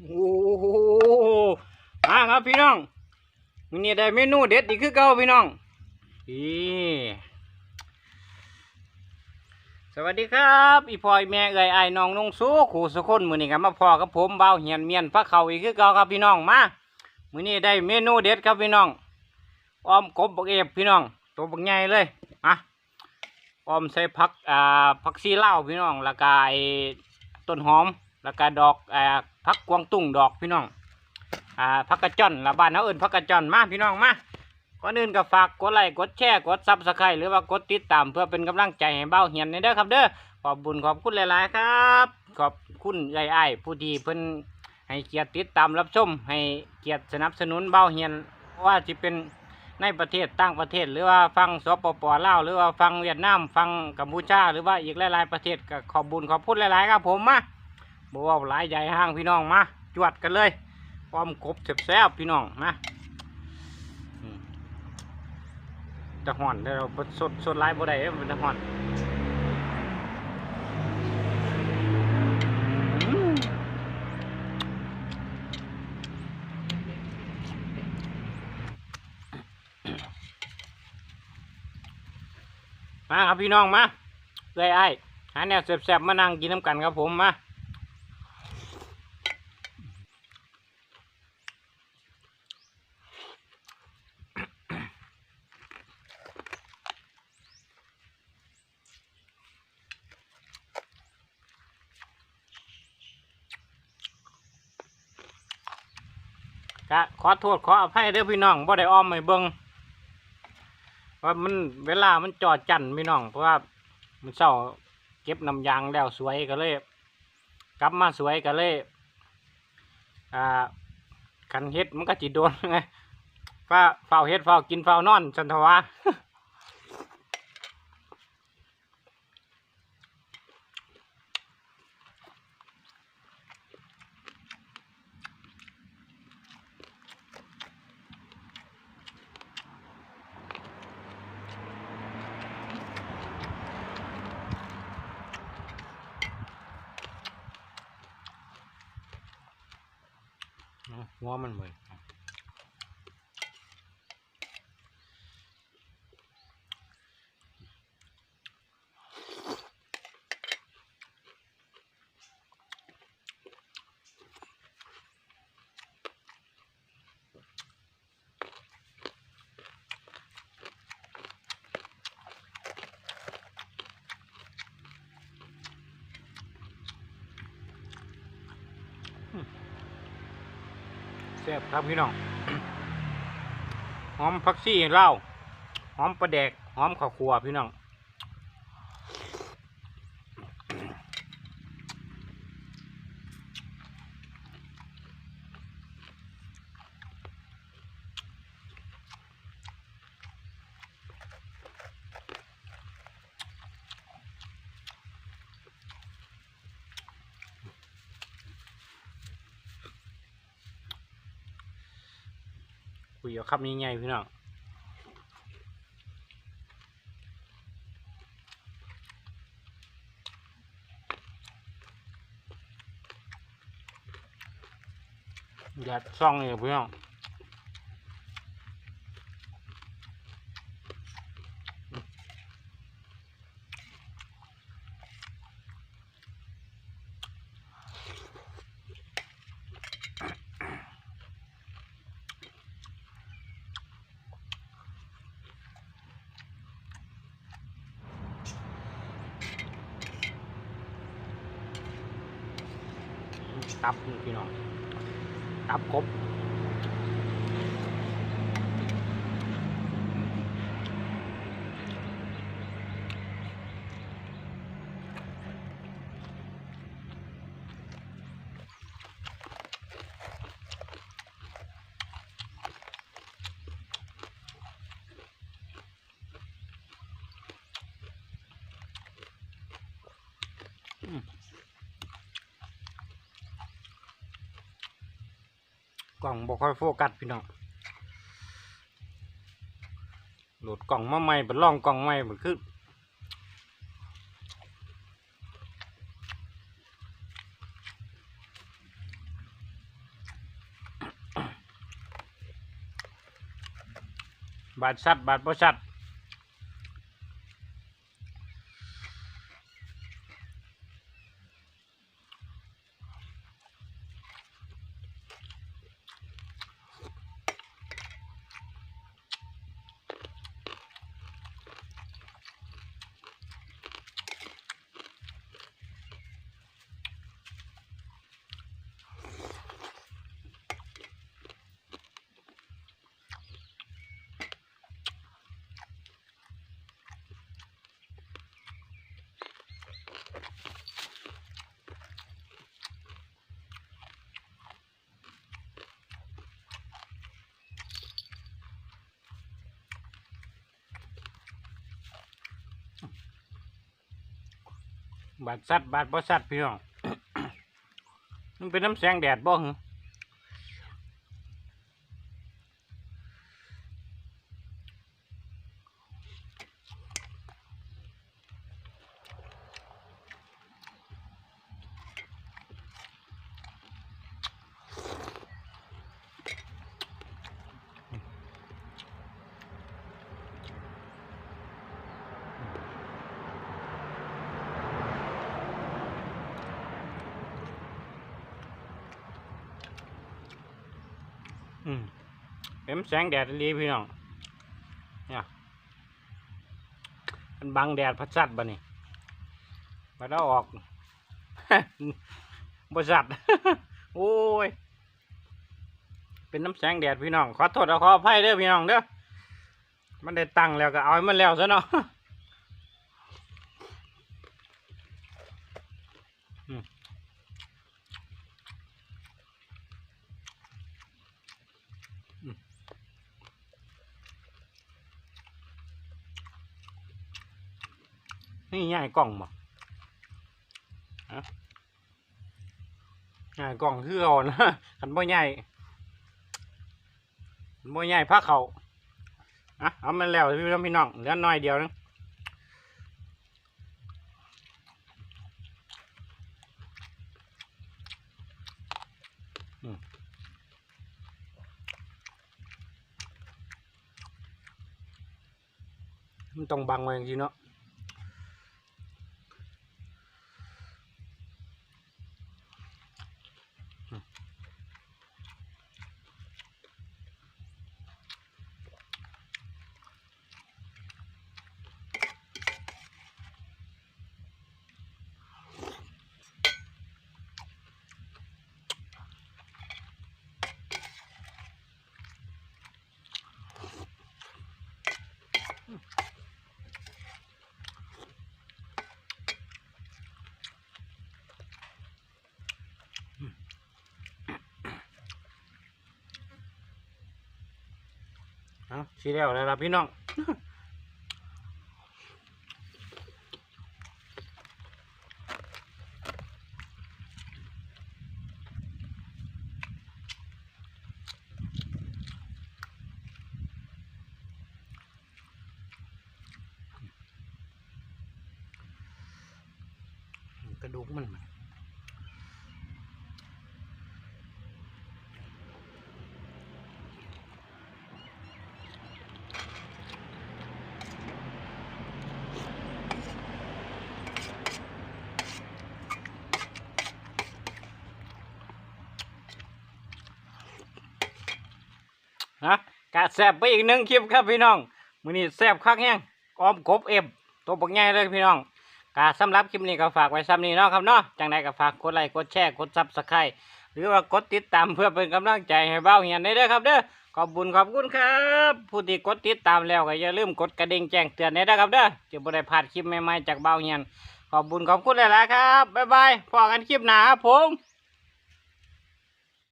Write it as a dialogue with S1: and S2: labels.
S1: โอ้โหมาครับพี่น้องวันนี้ได้เมนูเด็ดอีกคือเก่าพี่น้องนี่สวัสดีครับอีพอยแม่เอ่ยไอ้ายน้องนงสู้ขู่สุคนมือนี้ครับมาพอกับผมเบาเหียนเมียนพระเขาอีกคือเก่าครับพี่น้องมามือนี้ได้เมนูเด็ดครับพี่น้องออมกบบักเอฟพี่น้องตัวบักใหญ่เลยมาออมใส่ผักอ่าผักซีเล่าพี่น้องล้วก็ไอต้นหอมล้วก็ดอกอ่า ผักกวางตุ้งดอกพี่น้อง อ่าผักกระจอนละบ้านเขาเอิ้นผักกระจอนมาพี่น้องมาก่อนอื่นก็ฝากกดไลค์กดแชร์กดซับสไครต์หรือว่ากดติดตามเพื่อเป็นกำลังใจให้เบ้าเหียนในเด้อครับเด้อขอบบุญขอบคุณหลาย ๆ ครับ ขอบคุณยายอ้ผู้ที่เพิ่นให้เกียรติติดตามรับชม ให้เกียรติสนับสนุนเบ้าเหียนว่าจะเป็นในประเทศต่างประเทศ หรือว่าฟังสปปลาวหรือว่าฟังเวียดนามฟังกัมพูชา หรือว่าอีกหลาย ๆ ประเทศก็ขอบบุญขอบคุณหลาย ๆ ครับผมมา บอกว่าหลายใหญ่ห้างพี่น้องมาจวดกันเลยพร้อมกบแซ่บๆพี่น้องนะจะห่อนเราสดสดไล่บ่ได้เด้อมันจะห่อนมาครับพี่น้องมาเลยไอ้หาแนวแซบๆมานั่งกินน้ำกันครับผมมา ก็ขอโทษขออภัยเด้อพี่น้องบ่ได้อ้อมไม่เบิ่งว่ามันเวลามันจอดจันพี่น้องเพราะว่ามันเศร้าเก็บน้ำยางแล้วสวยก็เลย กลับมาสวยก็เลยอ่าขันเฮ็ดมันก็จิโดนไงฝ้าเฝ้าเฮ็ดเฝ้ากินเฝ้านอนสันทวา หัวมันเหมือน ซ่บครับพี่น้องหอมผักชีเหล้าหอมปลาแดกหอมข้าวคั่วพี่น้อง คุยกับคำนี้ไงพี่น้องอย่าซ่องเลยพี่น้อง ตับพี่น้องตับกบ กล่องบอกค่อยโฟกัสพี่น้องโหลดกล่องมาใหม่เป็นล่องกล่องใหม่เหมือนคือ บาดซัดบาดประชัด บาดสัตว์บาดประสัตว์พี่น้อง มันเป็นน้ำแสงแดดบ่หึ อืมเป็นแสงแดดอีพี่น้องเนี่ยมันบังแดดพัดสัตว์บ่นี่มาแล้วออกบสัตว์โอ้ย เป็นน้ำแสงแดดพี่น้อง ขอโทษขออภัยเด้อพี่น้องเด้อมันได้ตั้งแล้วก็เอาให้มันแล้วซะเนาะ นี่ง่ายกล่องบ่ฮะง่ายกล่องคือเอานะขันบ่ใหญ่ขันบ่ใหญ่พักเขาอะเอามันแล้วพี่น้องพี่น้องเหลือน้อยเดียวนึงมันต้องบังไว้จริงเนาะ เอาสีแล้วแล้วล่ะพี่น้องกระดูกมันมันนะ กะแซบไปอีกหนึ่งคลิปครับพี่น้องมือนี้แซบคักแห้งออมกบเอ็มตัวบักใหญ่เลยพี่น้องกาสำหรับคลิปนี้ก็ฝากไว้ซ้ำนี้เนาะครับเนาะจังใดก็ฝากกดไลค์กดแชร์กดซับสไครต์หรือว่ากดติดตามเพื่อเป็นกำลังใจให้เบ้าเหียนได้เด้อครับเด้อขอบคุญขอบคุณครับผู้ที่กดติดตามแล้วก็อย่าลืมกดกระดิ่งแจ้งเตือนได้เด้อครับเด้อจะบ่ได้พลาดคลิปใหม่ๆจากเบ้าเหียนขอบคุญขอบคุณหลายๆครับบ๊ายบายพอกันคลิปหน้าครับผม